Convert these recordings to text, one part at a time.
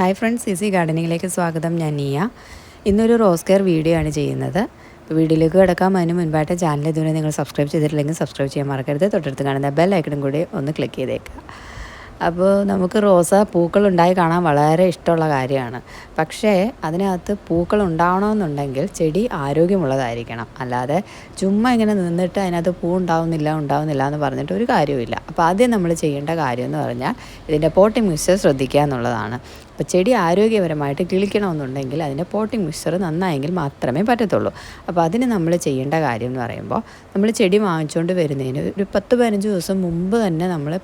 Hi friends easy ഗാർഡനിങ്ങിലേക്ക് സ്വാഗതം. ഞാൻ നീയ. ഇന്നൊരു റോസ് കെയർ വീഡിയോ ആണ് ചെയ്യുന്നത്. വീഡിയോയിലേക്ക് കിടക്കാൻ അതിന് മുൻപായിട്ട് ചാനൽ ഇതുവരെ നിങ്ങൾ സബ്സ്ക്രൈബ് ചെയ്തിട്ടില്ലെങ്കിൽ സബ്സ്ക്രൈബ് ചെയ്യാൻ മറക്കരുത്. തൊട്ടടുത്ത് കാണുന്ന ബെൽ ഐക്കണും കൂടി ഒന്ന് ക്ലിക്ക് ചെയ്തേക്കുക അപ്പോൾ നമുക്ക് റോസാ പൂക്കൾ ഉണ്ടായി കാണാൻ വളരെ ഇഷ്ടമുള്ള കാര്യമാണ്. പക്ഷേ അതിനകത്ത് പൂക്കൾ ഉണ്ടാവണമെന്നുണ്ടെങ്കിൽ ചെടി ആരോഗ്യമുള്ളതായിരിക്കണം. അല്ലാതെ ചുമ്മാ ഇങ്ങനെ നിന്നിട്ട് അതിനകത്ത് പൂ ഉണ്ടാവുന്നില്ല ഉണ്ടാവുന്നില്ല എന്ന് പറഞ്ഞിട്ട് ഒരു കാര്യവുമില്ല. അപ്പോൾ ആദ്യം നമ്മൾ ചെയ്യേണ്ട കാര്യം എന്ന് പറഞ്ഞാൽ ഇതിന്റെ പോട്ടിംഗ് മിക്സ്ചർ ശ്രദ്ധിക്കുക എന്നുള്ളതാണ്. അപ്പോൾ ചെടി ആരോഗ്യപരമായിട്ട് കിളിക്കണമെന്നുണ്ടെങ്കിൽ അതിന്റെ പോട്ടിംഗ് മിക്സ്ചർ നന്നായെങ്കിൽ മാത്രമേ പറ്റത്തുള്ളൂ. അപ്പോൾ അതിന് നമ്മൾ ചെയ്യേണ്ട കാര്യം എന്ന് പറയുമ്പോൾ നമ്മൾ ചെടി വാങ്ങിച്ചുകൊണ്ട് വരുന്നതിന് ഒരു പത്ത് പതിനഞ്ച് ദിവസം മുമ്പ് തന്നെ നമ്മൾ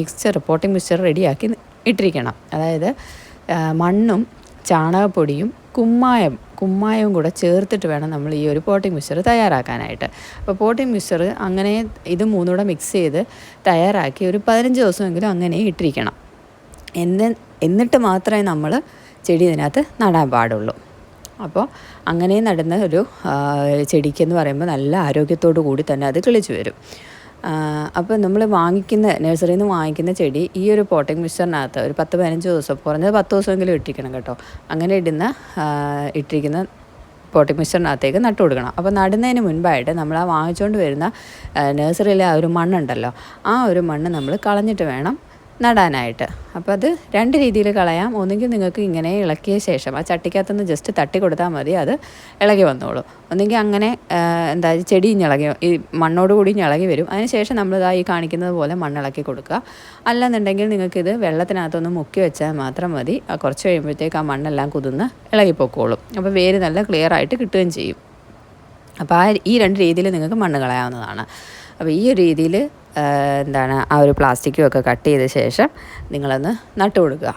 മിക്സ്ചർ പോട്ടിംഗ് മിക്സ്ചർ റെഡിയാക്കി ഇട്ടിരിക്കണം. അതായത് മണ്ണും ചാണകപ്പൊടിയും കുമ്മായം കുമ്മായവും കൂടെ ചേർത്തിട്ട് വേണം നമ്മൾ ഈ ഒരു പോട്ടിംഗ് മിക്സ്ചർ തയ്യാറാക്കാനായിട്ട്. അപ്പോൾ പോട്ടിംഗ് മിക്സ്ചർ അങ്ങനെ ഇത് മൂന്നൂടെ മിക്സ് ചെയ്ത് തയ്യാറാക്കി ഒരു പതിനഞ്ച് ദിവസമെങ്കിലും അങ്ങനെ ഇട്ടിരിക്കണം. എന്ന് എന്നിട്ട് മാത്രമേ നമ്മൾ ചെടി ഇതിനകത്ത് നടാൻ പാടുള്ളൂ. അപ്പോൾ അങ്ങനെ നടുന്ന ഒരു ചെടിക്കെന്ന് പറയുമ്പോൾ നല്ല ആരോഗ്യത്തോടു കൂടി തന്നെ അത് കിളിച്ചു വരും. അപ്പോൾ നമ്മൾ വാങ്ങിക്കുന്ന നഴ്സറിയിൽ നിന്ന് വാങ്ങിക്കുന്ന ചെടി ഈ ഒരു പോട്ടിംഗ് മിക്സറിനകത്ത് ഒരു പത്ത് പതിനഞ്ച് ദിവസം കുറഞ്ഞത് പത്ത് ദിവസമെങ്കിലും ഇട്ടിരിക്കണം കേട്ടോ. അങ്ങനെ ഇടുന്ന ഇട്ടിരിക്കുന്ന പോട്ടിംഗ് മിക്സറിനകത്തേക്ക് നട്ടു കൊടുക്കണം. അപ്പോൾ നടുന്നതിന് മുൻപായിട്ട് നമ്മൾ ആ വാങ്ങിച്ചുകൊണ്ട് വരുന്ന നഴ്സറിയിലെ ആ ഒരു മണ്ണുണ്ടല്ലോ ആ ഒരു മണ്ണ് നമ്മൾ കളഞ്ഞിട്ട് വേണം നടാനായിട്ട്. അപ്പോൾ അത് രണ്ട് രീതിയിൽ കളയാം. ഒന്നുകിൽ നിങ്ങൾക്ക് ഇങ്ങനെ ഇളക്കിയ ശേഷം ആ ചട്ടിക്കകത്തുനിന്ന് ജസ്റ്റ് തട്ടി കൊടുത്താൽ മതി അത് ഇളകി വന്നോളൂ. ഒന്നുകിൽ അങ്ങനെ എന്താ ചെടി ഇളകി ഈ മണ്ണോട് കൂടി ഇളകി വരും. അതിനുശേഷം നമ്മൾ ഇതാ ഈ കാണിക്കുന്നത് പോലെ മണ്ണിളക്കി കൊടുക്കുക. അല്ലെന്നുണ്ടെങ്കിൽ നിങ്ങൾക്കിത് വെള്ളത്തിനകത്തൊന്ന് മുക്കി വെച്ചാൽ മാത്രം മതി. കുറച്ച് കഴിയുമ്പോഴത്തേക്ക് ആ മണ്ണെല്ലാം കുതിർന്ന് ഇളകിപ്പോക്കോളും. അപ്പോൾ വേര് നല്ല ക്ലിയർ ആയിട്ട് കിട്ടുകയും ചെയ്യും. അപ്പോൾ ആ ഈ രണ്ട് രീതിയിൽ നിങ്ങൾക്ക് മണ്ണ് കളയാവുന്നതാണ്. അപ്പോൾ ഈ ഒരു രീതിയിൽ എന്താണ് ആ ഒരു പ്ലാസ്റ്റിക്കും ഒക്കെ കട്ട് ചെയ്ത ശേഷം നിങ്ങളൊന്ന് നട്ടു കൊടുക്കുക.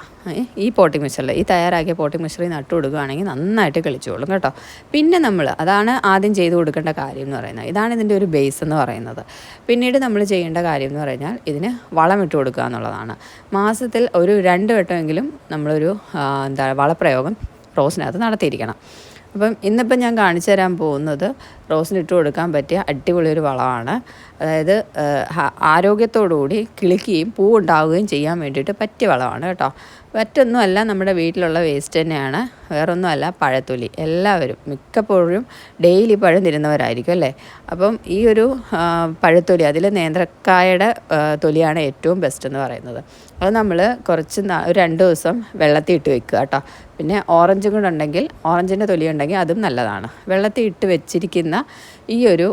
ഈ പോട്ടിംഗ് മിക്സറിൽ ഈ തയ്യാറാക്കിയ പോട്ടിംഗ് മിക്സറിൽ നട്ടു കൊടുക്കുകയാണെങ്കിൽ നന്നായിട്ട് കളിച്ചോളും കേട്ടോ. പിന്നെ നമ്മൾ അതാണ് ആദ്യം ചെയ്തു കൊടുക്കേണ്ട കാര്യം എന്ന് പറയുന്നത്. ഇതാണ് ഇതിന്റെ ഒരു ബേസ് എന്ന് പറയുന്നത്. പിന്നീട് നമ്മൾ ചെയ്യേണ്ട കാര്യം എന്ന് പറഞ്ഞാൽ ഇതിന് വളം ഇട്ട് കൊടുക്കുക എന്നുള്ളതാണ്. മാസത്തിൽ ഒരു രണ്ട് വട്ടമെങ്കിലും നമ്മളൊരു എന്താ വളപ്രയോഗം റോസിനകത്ത് നടത്തിയിരിക്കണം. അപ്പം ഇന്നിപ്പം ഞാൻ കാണിച്ചു തരാൻ പോകുന്നത് റോസിന് ഇട്ട് കൊടുക്കാൻ പറ്റിയ അടിപൊളി ഒരു വളമാണ്. അതായത് ആരോഗ്യത്തോടുകൂടി കിളിക്കുകയും പൂ ഉണ്ടാവുകയും ചെയ്യാൻ വേണ്ടിയിട്ട് പറ്റിയ വളമാണ് കേട്ടോ. മറ്റൊന്നുമല്ല നമ്മുടെ വീട്ടിലുള്ള വേസ്റ്റ് തന്നെയാണ്. വേറൊന്നുമല്ല പഴത്തൊലി എല്ലാവരും മിക്കപ്പോഴും ഡെയിലി പഴം തിരുന്നവരായിരിക്കും അല്ലേ? അപ്പം ഈ ഒരു പഴത്തൊലി അതിൽ നേന്ത്രക്കായയുടെ തൊലിയാണ് ഏറ്റവും ബെസ്റ്റ് എന്ന് പറയുന്നത്. അത് നമ്മൾ കുറച്ച് ഒരു രണ്ട് ദിവസം വെള്ളത്തിൽ ഇട്ട് വെക്കുക കേട്ടോ. പിന്നെ ഓറഞ്ചും കൂടെ ഉണ്ടെങ്കിൽ ഓറഞ്ചിന്റെ തൊലി ഉണ്ടെങ്കിൽ അതും നല്ലതാണ്. വെള്ളത്തിൽ ഇട്ട് വെച്ചിരിക്കുന്ന ഈ ഒരു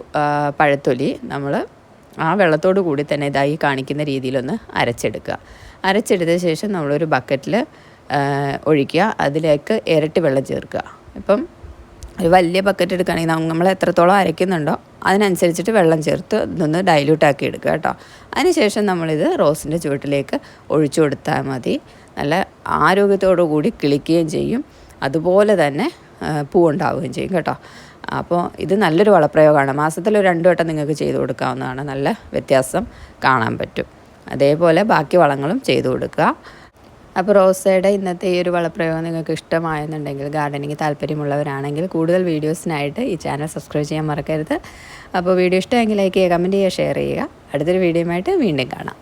പഴത്തൊലി നമ്മൾ ആ വെള്ളത്തോടു കൂടി തന്നെ ഇതായി കാണിക്കുന്ന രീതിയിലൊന്ന് അരച്ചെടുക്കുക. അരച്ചെടുത്ത ശേഷം നമ്മളൊരു ബക്കറ്റിൽ ഒഴിക്കുക. അതിലേക്ക് ഇരട്ടി വെള്ളം ചേർക്കുക. ഇപ്പം ഒരു വലിയ ബക്കറ്റ് എടുക്കുകയാണെങ്കിൽ നമ്മൾ എത്രത്തോളം അരയ്ക്കുന്നുണ്ടോ അതിനനുസരിച്ചിട്ട് വെള്ളം ചേർത്ത് ഇതൊന്ന് ഡൈല്യൂട്ടാക്കി എടുക്കുക കേട്ടോ. അതിനുശേഷം നമ്മളിത് റോസിന്റെ ചുവട്ടിലേക്ക് ഒഴിച്ചു കൊടുത്താൽ മതി. നല്ല ആരോഗ്യത്തോടു കൂടി കിളിക്കുകയും ചെയ്യും. അതുപോലെ തന്നെ പൂ ഉണ്ടാവുകയും ചെയ്യും കേട്ടോ. അപ്പോൾ ഇത് നല്ലൊരു വളപ്രയോഗമാണ്. മാസത്തിൽ ഒരു രണ്ടു വട്ടം നിങ്ങൾക്ക് ചെയ്തു കൊടുക്കാവുന്നതാണ്. നല്ല വ്യത്യാസം കാണാൻ പറ്റും. അതേപോലെ ബാക്കി വളങ്ങളും ചെയ്തു കൊടുക്കുക. അപ്പോൾ റോസയുടെ ഇന്നത്തെ ഈ ഒരു വളപ്രയോഗം നിങ്ങൾക്ക് ഇഷ്ടമായെന്നുണ്ടെങ്കിൽ ഗാർഡനിങ് താല്പര്യമുള്ളവരാണെങ്കിൽ കൂടുതൽ വീഡിയോസിനായിട്ട് ഈ ചാനൽ സബ്സ്ക്രൈബ് ചെയ്യാൻ മറക്കരുത്. അപ്പോൾ വീഡിയോ ഇഷ്ടമെങ്കിൽ ലൈക്ക് ചെയ്യുക കമന്റ് ചെയ്യുക ഷെയർ ചെയ്യുക. അടുത്തൊരു വീഡിയോയുമായിട്ട് വീണ്ടും കാണാം.